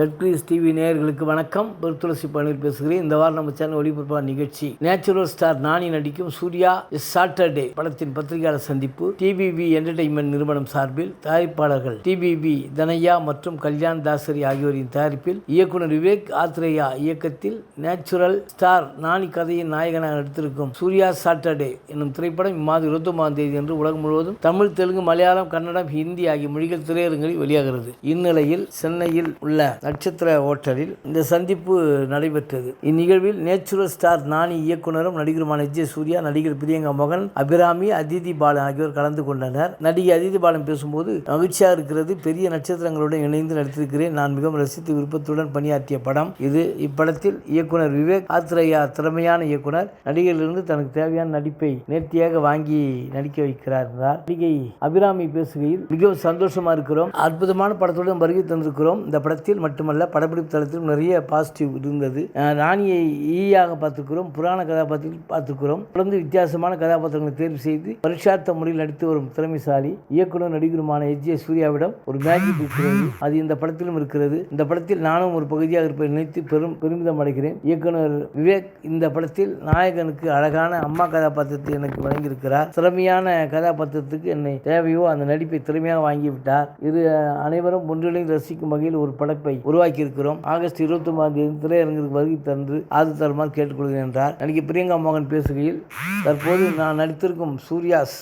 Red Greece TV நேயர்களுக்கு வணக்கம். பெருத்துளசி பணியில் பேசுகிறேன். இந்த வாரம் நம்ம சேனல் ஒளிபரப்பான நிகழ்ச்சி. நேச்சுரல் ஸ்டார் நானி நடிக்கும் சூர்யா இஸ் சாட்டர்டே படத்தின் பத்திரிகையாளர் சந்திப்பு. டிபிபி என்டர்டைன்மெண்ட் நிறுவனம் சார்பில் தயாரிப்பாளர்கள் டிபிபி தனையா மற்றும் கல்யாண் தாசரி ஆகியோரின் தயாரிப்பில் இயக்குனர் விவேக் ஆத்ரேயா இயக்கத்தில் நேச்சுரல் ஸ்டார் நானி கதையின் நாயகனாக நடித்திருக்கும் சூர்யா சாட்டர்டே என்னும் திரைப்படம் இம்மாதம் இருபத்தொன்பதாம் தேதி என்று உலகம் முழுவதும் தமிழ் தெலுங்கு மலையாளம் கன்னடம் ஹிந்தி ஆகிய மொழிகள் திரையரங்குகளில் வெளியாகிறது. இந்நிலையில் சென்னையில் உள்ள நட்சத்திர ஹோட்டலில் இந்த சந்திப்பு நடைபெற்றது. இந்நிகழ்வில் நேச்சுரல் ஸ்டார் நானி இயக்குனரும் நடிகருமான விஜய் சூர்யா நடிகர் பிரியங்கா மோகன் அபிராமி அதிதி பாலன் ஆகியோர் கலந்து கொண்டனர். நடிகை அதிதி பாலன் பேசும்போது மகிழ்ச்சியாக இருக்கிறது. பெரிய நட்சத்திரங்களுடன் இணைந்து நடித்திருக்கிறேன். நான் மிகவும் ரசித்து விருப்பத்துடன் பணியாற்றிய படம் இது. இப்படத்தில் இயக்குனர் விவேக் ஆத்ரேயா திறமையான இயக்குனர். நடிகரிலிருந்து தனக்கு தேவையான நடிப்பை நேர்த்தியாக வாங்கி நடிக்க வைக்கிறார் என்றார். நடிகை அபிராமி பேசுகையில் மிகவும் சந்தோஷமா இருக்கிறோம். அற்புதமான படத்துடன் வருகை தந்திருக்கிறோம். இந்த படத்தில் மட்டுமல்ல படப்பிடிப்பு தளத்திலும் நிறைய பாசிட்டிவ் இருந்தது. ராணியை ஈயாக பார்த்துக்கிறோம் புராண கதாபாத்திரத்தில் பார்த்துக்கிறோம். தொடர்ந்து வித்தியாசமான கதாபாத்திரங்களை தேர்வு செய்து பரிசார்த்த முறையில் நடித்து வரும் திறமைசாலி இயக்குனர் நடிகருமான எச். ஜே. சூர்யாவிடம் ஒரு மேஜிக் இருக்கிறது அது இந்த படத்திலும் இருக்கிறது. இந்த படத்தில் நானும் ஒரு பகுதியாக இருப்பதை நினைத்து பெரும் பெருமிதம் அடைகிறேன். இயக்குனர் விவேக் இந்த படத்தில் நாயகனுக்கு அழகான அம்மா கதாபாத்திரத்தை எனக்கு வழங்கியிருக்கிறார். திறமையான கதாபாத்திரத்துக்கு என்னை தேவையோ அந்த நடிப்பை திறமையாக வாங்கிவிட்டார். இது அனைவரும் ஒன்றிணைந்து ரசிக்கும் வகையில் ஒரு படப்பை உருவாக்கி இருக்கிறோம் ஆகஸ்ட் இருபத்தி ஒன்பதாம் தேதி திரையரங்கிற்கு வருகை தந்து ஆதரவு தருமாறு கேட்டுக்கொள்கிறேன் என்றார். நடிகை பிரியங்கா மோகன் பேசுகையில் தற்போது நான் நடித்திருக்கும் சூர்யாஸ்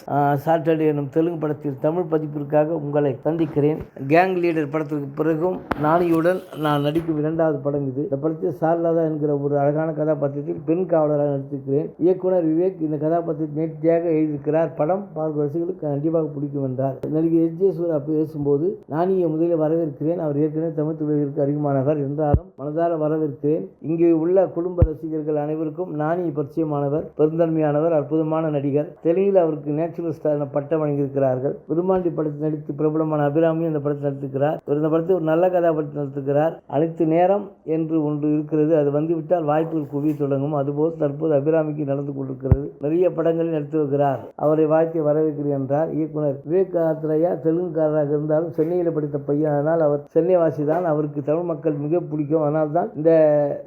சாட்டர்டே எனும் தெலுங்கு படத்தில் தமிழ் பதிப்பிற்காக உங்களை சந்திக்கிறேன். கேங் லீடர் படத்திற்கு பிறகும் நானியுடன் நான் நடிக்கும் இரண்டாவது படம் இது. இந்த படத்தில் சாரலாதா என்கிற ஒரு அழகான கதாபாத்திரத்தில் பெண் காவலராக நடித்திருக்கிறேன். இயக்குனர் விவேக் இந்த கதாபாத்திரத்தை நேர்த்தியாக எழுதியிருக்கிறார். படம் பார்க்க ரசிகளுக்கு கண்டிப்பாக பிடிக்கும் என்றார். நடிகை எஸ் ஜே சூர்யா பேசும்போது நானியை முதலில் வரவேற்கிறேன். அவர் ஏற்கனவே தமிழ் துறையிற்கு அறிமுகமானவர் என்றாலும் மனதார வரவிருக்கிறேன் இங்கே உள்ள குடும்ப ரசிகர்கள் அனைவருக்கும் நானி பரிச்சயமானவர் பெருந்தன்மையானவர் அற்புதமான நடிகர். தெலுங்கில் அவருக்கு நேச்சுரல் ஸ்டார் என பட்டம் வழங்கியிருக்கிறார்கள். விருமாண்டி படத்தில் நடித்து பிரபலமான அபிராமி அந்த படத்தில் நடத்துகிறார் இவர் இந்த படத்தை ஒரு நல்ல கதாபாத்திரத்தில் நடத்துகிறார் அனைத்து நேரம் என்று ஒன்று இருக்கிறது. அது வந்துவிட்டால் வாய்ப்புகள் குவிய தொடங்கும். அதுபோல் தற்போது அபிராமிக்கு நடந்து கொண்டிருக்கிறது. நிறைய படங்களில் நடித்து வருகிறார். அவரை வாழ்க்கை வரவேற்கிறேன் என்றார் இயக்குனர் விவேக் ஆத்ரேயா. தெலுங்குக்காரராக இருந்தாலும் சென்னையில் படித்த பையன். அதனால் அவர் சென்னை வாசி தான். அவருக்கு தமிழ் மக்கள் மிக பிடிக்கும். அதனால் தான் இந்த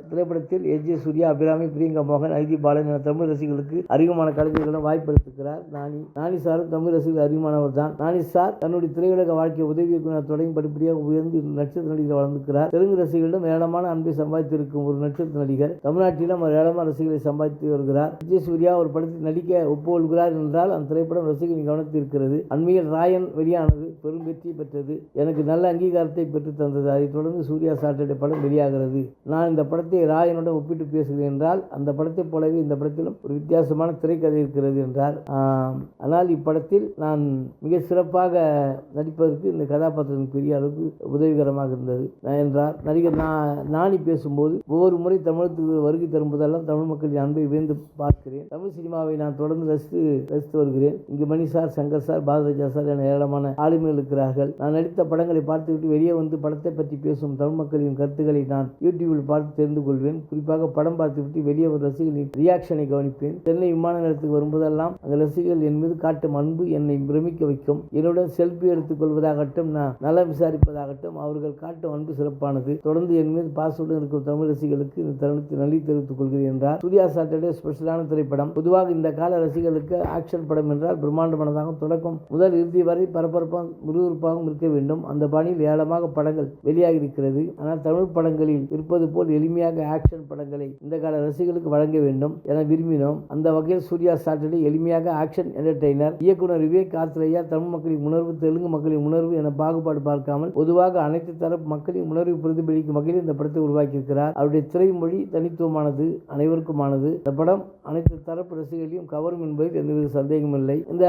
திரைப்படத்தில் எஸ் ஜே. சூர்யா அபிராமி பிரியங்கா மோகன் ஐதி பாலன் என தமிழ் ரசிகர்களுக்கு அதிகமான கலைஞர்களும் வாய்ப்பளித்திருக்கிறார் நானி நானி சாரும் தமிழ் ரசிகர்கள் அதிகமானவர் தான். நானி சார் தன்னுடைய திரையுலக வாழ்க்கை உதவி இயக்குனர் தொடங்கி படிப்படியாக உயர்ந்து நட்சத்திர நடிகர் வளர்ந்திருக்கிறார். தெலுங்கு ரசிகர்களிடம் ஏராளமான அன்பை சம்பாதித்திருக்கும் ஒரு நட்சத்திர நடிகர். தமிழ்நாட்டிலும் அவர் ஏராளமான ரசிகர்களை சம்பாதித்து வருகிறார். விஜய் சூர்யா ஒரு படத்தில் நடிக்க ஒப்புக்கொள்கிறார் என்றால் அந்த திரைப்படம் ரசிகர்களின் கவனத்தில் இருக்கிறது. அண்மையில் ராயன் வெளியானது பெரும் வெற்றி பெற்றது. எனக்கு நல்ல அங்கீகாரத்தை பெற்று தந்தது. அதைத் தொடர்ந்து சூர்யா சாட்டர்டே படம் வெளியாகிறது. நான் இந்த படத்தை ராயனுடன் ஒப்பிட்டு பேசுகிறேன் என்றால் அந்த படத்தைப் போலவே இந்த படத்திலும் ஒரு வித்தியாசமான திரைக்கதை இருக்கிறது என்றார். ஆனால் இப்படத்தில் நான் மிக சிறப்பாக நடிப்பதற்கு இந்த கதாபாத்திரம் பெரிய அளவுக்கு உதவிகரமாக இருந்தது நான் என்றார். நடிகர் நான் நானி பேசும்போது ஒவ்வொரு முறை தமிழகத்துக்கு வருகை தரும்போதெல்லாம் தமிழ் மக்களின் அன்பை வியந்து பார்க்கிறேன். தமிழ் சினிமாவை நான் தொடர்ந்து ரசித்து ரசித்து வருகிறேன். இங்கு Mani sir Shankar sir Bharathiraja sir என ஏராளமான ஆளுமைகள் இருக்கிறார்கள். நான் நடித்த படங்களை பார்த்துவிட்டு வெளியே வந்து படத்தை பற்றி பேசும் தமிழ் மக்களின் கருத்துக்களை நான் யூடியூபில் பார்த்து தெரிந்து கொள்வேன். குறிப்பாக படம் பார்த்துவிட்டு வெளியே ஒரு ரசிகர்களின் ரியாக்ஷனை கவனிப்பேன். சென்னை விமான நிலையத்துக்கு வரும்போதெல்லாம் அந்த ரசிகர்கள் என் மீது காட்டும் அன்பு என்னை பிரமிக்க வைக்கும். என்னுடன் செல்ஃபி எடுத்துக் கொள்வதாகட்டும் நான் நலம் விசாரிப்பதாகட்டும் அவர்கள் காட்டும் அன்பு சிறப்பானது. தொடர்ந்து என் மீது பாசுடன் இருக்கும் தமிழ் ரசிகர்களுக்கு இந்த தருணத்தை நன்றி தெரிவித்துக் கொள்கிறேன் என்றார். சூர்யா சாட்டர்டே ஸ்பெஷலான திரைப்படம். பொதுவாக இந்த கால ரசிகர்களுக்கு ஆக்ஷன் படம் என்றால் பிரம்மாண்டமானதாக தொடக்கம் முதல் இறுதி வரை பரபரப்பாக விறுவிறுப்பாகவும் இருக்க வேண்டும். அந்த பணியில் ஏராளமாக படங்கள் வெளியாகி இருக்கிறது ஆனால் தமிழ் படங்களில் இருப்பது போல் எளிமையாக ஆக்ஷன் படங்களை இந்த கால ரசிகர்களுக்கு வழங்க வேண்டும் என விரும்பினோம். அந்த வகையில் சூர்யா சாட்டர்டே எளிமையாக ஆக்ஷன் என்டர்டெய்னர் இயக்குனர் விவேக் ஆத்ரேயா தமிழ் மக்களின் உணர்வு தெலுங்கு மக்களின் உணர்வு என பாகுபாடு பார்க்காமல் பொதுவாக அனைத்து தரப்பு மக்களின் உணர்வை பிரதிபலிக்கும் வகையில் இந்த படத்தை உருவாக்கியிருக்கிறார். அவருடைய திரைமொழி தனித்துவமானது அனைவருக்குமானது. இந்த படம் அனைத்து தரப்பு ரசிகர்களையும் கவரும் என்பதில் எந்தவித சந்தேகமில்லை இந்த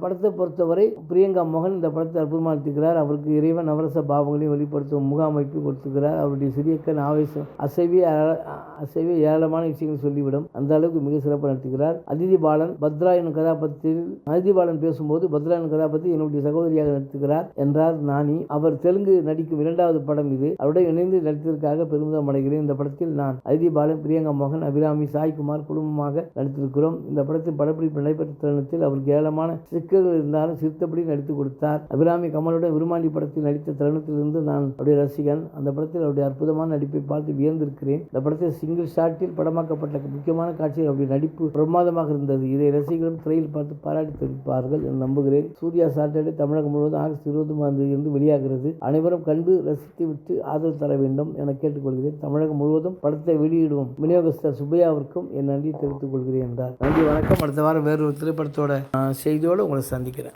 படத்தை பொறுத்தவரை பிரியங்கா மோகன் இந்த படத்தை அற்புதமாக இருக்கிறார் அவருக்கு இறைவன் நவரச பாவங்களையும் வெளிப்படுத்தும் முகாமைப்பு அமைப்பு கொடுத்துக்கிறார் அவருடைய சிறியக்கன் ஆவேசம் அசைவே அ- அசைவே ஏராளமான விஷயங்கள் சொல்லிவிடும். அந்த அளவுக்கு மிக சிறப்பாக நடத்துகிறார் அதிதி பாலன் பத்ரா என்னும் கதாபாத்திரத்தில் அதிதி பாலன் பேசும்போது பத்ரா என்னும் கதாபாத்திரம் என்னுடைய சகோதரியாக நடத்துகிறார் என்றார் நானி. அவர் தெலுங்கு நடிக்கும் இரண்டாவது படம் இது. அவருடன் இணைந்து நடித்ததற்காக பெருமிதம் அடைகிறேன். இந்த படத்தில் நான் அதிதி பாலன் பிரியங்கா மோகன் அபிராமி சாய்குமார் குடும்பமாக நடித்திருக்கிறோம். இந்த படத்தின் படப்பிடிப்பு நடைபெற்ற தருணத்தில் அவருக்கு ஏராளமான சிக்கல்கள் இருந்தாலும் சிரித்தபடி நடித்து கொடுத்தார். அபிராமி கமலுடன் விருமாண்டி படத்தில் நடித்த தருணத்திலிருந்து நான் அவருடைய ரசிகன். அந்த படத்தில் அவருடைய அற்புதமான நடிப்பை பார்த்து வியந்திருக்கிறேன். இந்த படத்தில் சிங்கிள் ஷாட்டில் படமாக்கப்பட்ட முக்கியமான காட்சியில் அவருடைய நடிப்பு பிரமாதமாக இருந்தது. இதை ரசிகர்களும் திரையில் பார்த்து பாராட்டி தெரிவிப்பார்கள் என நம்புகிறேன். சூர்யா சாட்டர்டே தமிழகம் முழுவதும் ஆகஸ்ட் இருபத்தி மூணாம் இருந்து வெளியாகிறது. அனைவரும் கண்டு ரசித்து விட்டு ஆதரவு தர வேண்டும் என கேட்டுக்கொள்கிறேன். தமிழகம் முழுவதும் படத்தை வெளியிடுவோம் விநியோகஸ்தர் சுப்பையாவிற்கும் என் நன்றி தெரிவித்துக் கொள்கிறேன் என்றார். நன்றி வணக்கம். அடுத்த வாரம் வேறொரு திரைப்படத்தோட செய்தியோடு உங்களை சந்திக்கிறேன்.